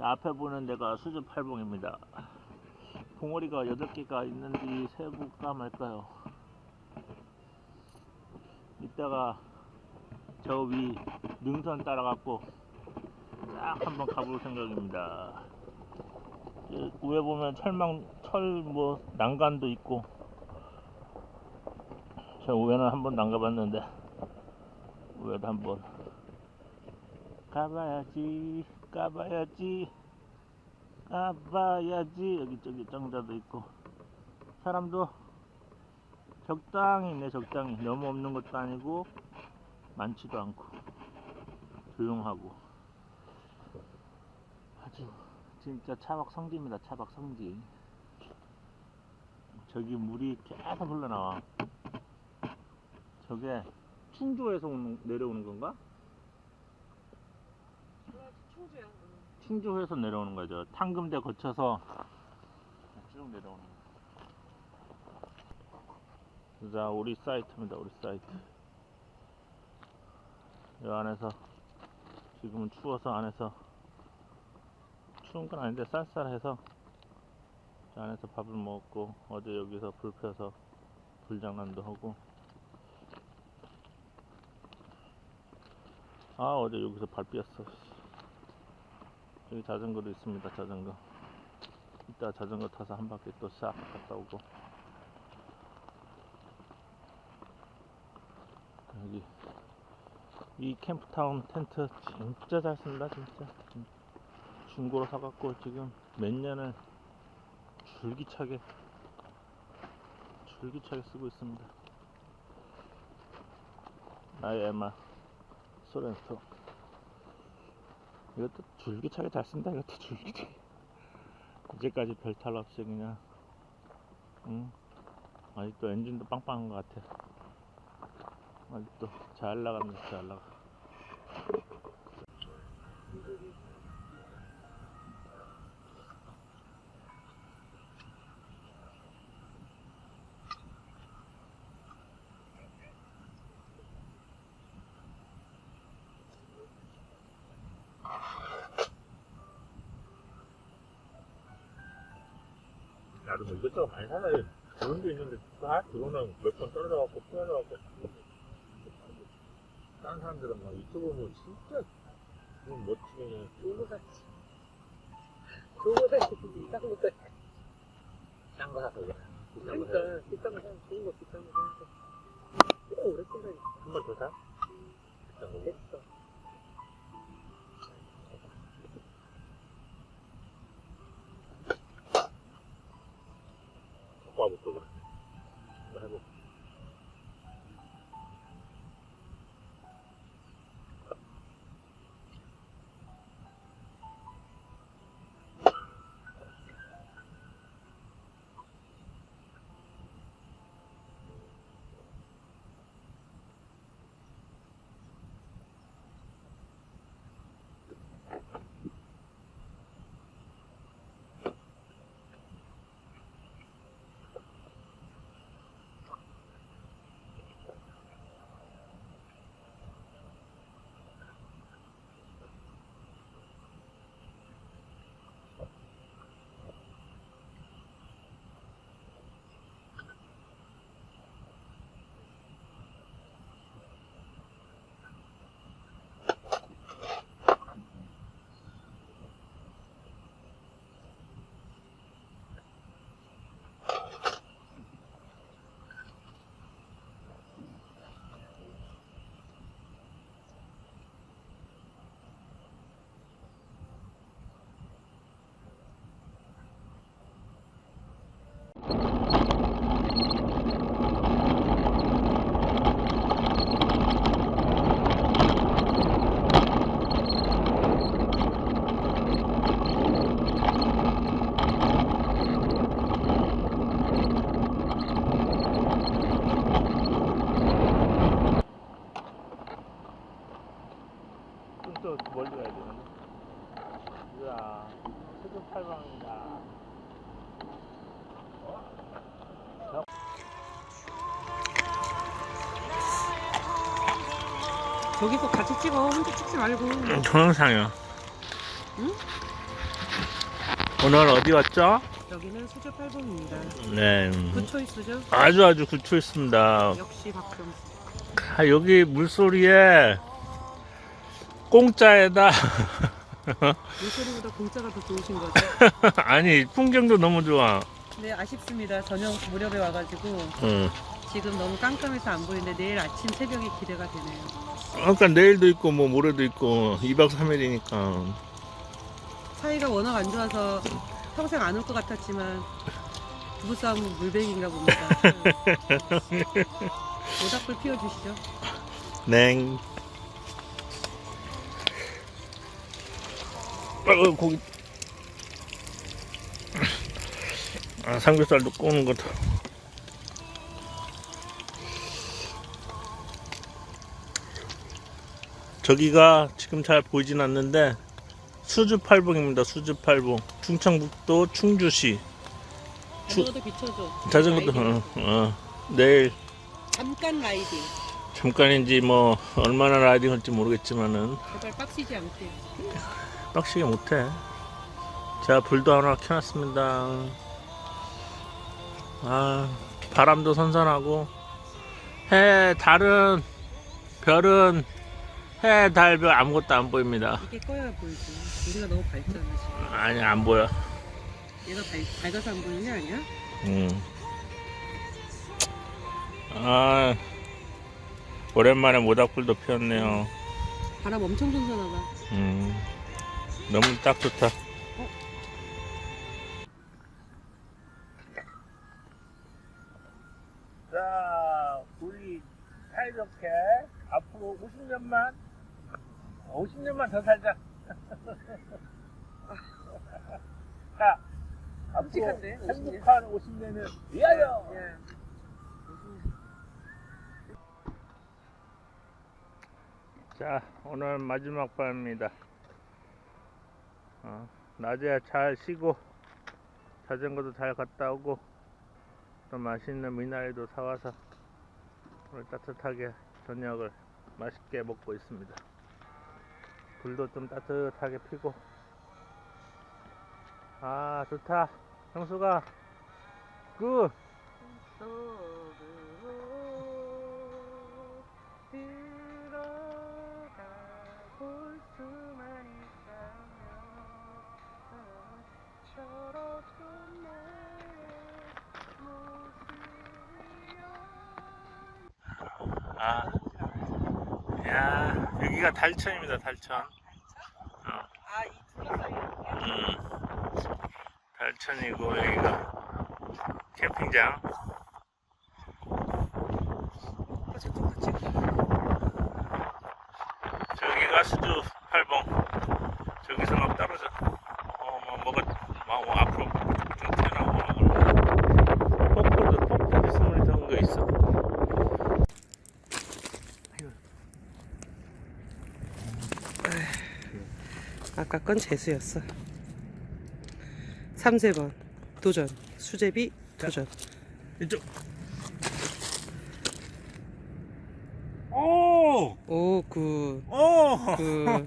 자, 앞에 보는 데가 수주 팔봉입니다. 봉오리가 8개가 있는지 세볼까 말까요? 이따가 저 위 능선 따라갖고 쫙 한번 가볼 생각입니다. 이 위에 보면 철망, 철 뭐 난간도 있고 저 위에는 한번 안 가봤는데 위에도 한번 가봐야지 가봐야지 가봐야지. 여기 저기 정자도 있고. 사람도 적당히 있네 적당히. 너무 없는 것도 아니고 많지도 않고. 조용하고. 아주 진짜 차박 성지입니다 차박 성지. 저기 물이 계속 흘러나와. 저게 충주에서 오는, 내려오는 건가? 충주야. 충주에서 내려오는 거죠. 탕금대 거쳐서 쭉 내려오는 거. 자, 우리 사이트입니다. 우리 사이트. 이 안에서 지금은 추워서 안에서 추운 건 아닌데 쌀쌀해서 저 안에서 밥을 먹고 어제 여기서 불 펴서 불장난도 하고 아 어제 여기서 발 삐었어 여기 자전거도 있습니다 자전거. 이따 자전거 타서 한 바퀴 또 싹 갔다 오고. 여기. 이 캠프타운 텐트 진짜 잘 쓴다 진짜. 진- 중고로 사갖고 지금 몇 년을 줄기차게 줄기차게 쓰고 있습니다. 나의 에마 소렌토 이것도 줄기차게 잘 쓴다 이것도 줄기차게. 이제까지 별 탈 없이 그냥 응? 아직도 엔진도 빵빵한 것 같아. 아직도 잘 나갑니다 잘 나가 나도 뭐 이것저것 많이 사놔요 드론도 있는데 다 드론은 몇번 떨어져갖고 부러져갖고 다른 사람들은 막 유튜브 보면 진짜 좀 멋지게 그냥 좋은 사지. 좋은 거 사지. 비싼 거 사지. 딴거 사서 그래 비싼 거 그러니까 비싼 거 사지. 좋은 거 비싼 거. 꽤 오래 쓴다니. 한번 더 사? 비싼 거 됐어. 좀더 멀리 가야 되는데 이야 세종 팔방입니다 저기서 같이 찍어. 혼자 찍지 말고. 동영상이요 응? 오늘 어디 왔죠? 여기는 수조 8봉입니다. 네. 음, 그 초이스죠? 아주 아주 구초있습니다. 역시 박병수. 아, 여기 물소리에 공짜에다 물소리보다 공짜가 더 좋으신 거죠? 아니 풍경도 너무 좋아. 네, 아쉽습니다. 저녁 무렵에 와가지고 응. 지금 너무 깜깜해서 안 보이는데 내일 아침 새벽에 기대가 되네요. 그러니까 내일도 있고 뭐 모레도 있고 2박 3일이니까 사이가 워낙 안 좋아서 평생 안 올 것 같았지만 부부싸움은 물백인가 봅니다. 모닥불 피워주시죠. 냉. 어, 고기. 아, 삼겹살도 구우는 것도. 저기가 지금 잘 보이진 않는데 수주 팔봉입니다. 수주 팔봉. 충청북도 충주시. 주- 자전거도 비춰줘. 자전거도 라이딩. 어, 어. 내일 잠깐 라이딩. 잠깐인지 뭐 얼마나 라이딩 할지 모르겠지만은 제발 빡치지 않게. 빡시게 못해. 자, 불도 하나 켜놨습니다. 아, 바람도 선선하고, 해, 달은, 별은, 해, 달, 별 아무것도 안 보입니다. 이게 꺼야 보이지. 우리가 너무 밝잖아 지금. 아니, 안 보여. 얘가 밝, 밝아서 안 보이는 게 아니야? 음. 아, 오랜만에 모닥불도 피웠네요. 바람 엄청 선선하다. 음, 너무 딱 좋다. 자, 우리 사이좋게 앞으로 50년만, 50년만 더 살자. 자, 앞으로 끔찍한데, 50 년? 행복한 50년을 위하여! 예. 자, 오늘 마지막 밤입니다. 어, 낮에 잘 쉬고, 자전거도 잘 갔다 오고, 또 맛있는 미나리도 사와서, 오늘 따뜻하게 저녁을 맛있게 먹고 있습니다. 불도 좀 따뜻하게 피고, 아, 좋다. 형수가, 굿! 아, 야, 여기가 달천입니다, 달천. 사이. 음, 달천이고 여기가 캠핑장. 저기가 수주 팔봉. 저기서 막 떨어져. 어, 뭐 뭐가 막 뭐 앞으로 좀 튀어나오고 막 그러고. 폭포도 폭포도 스물이 던거 있어. 아까 건 재수였어. 3, 세번 도전. 수제비 도전. 이쪽. 오, 오, 굿. 오. 굿.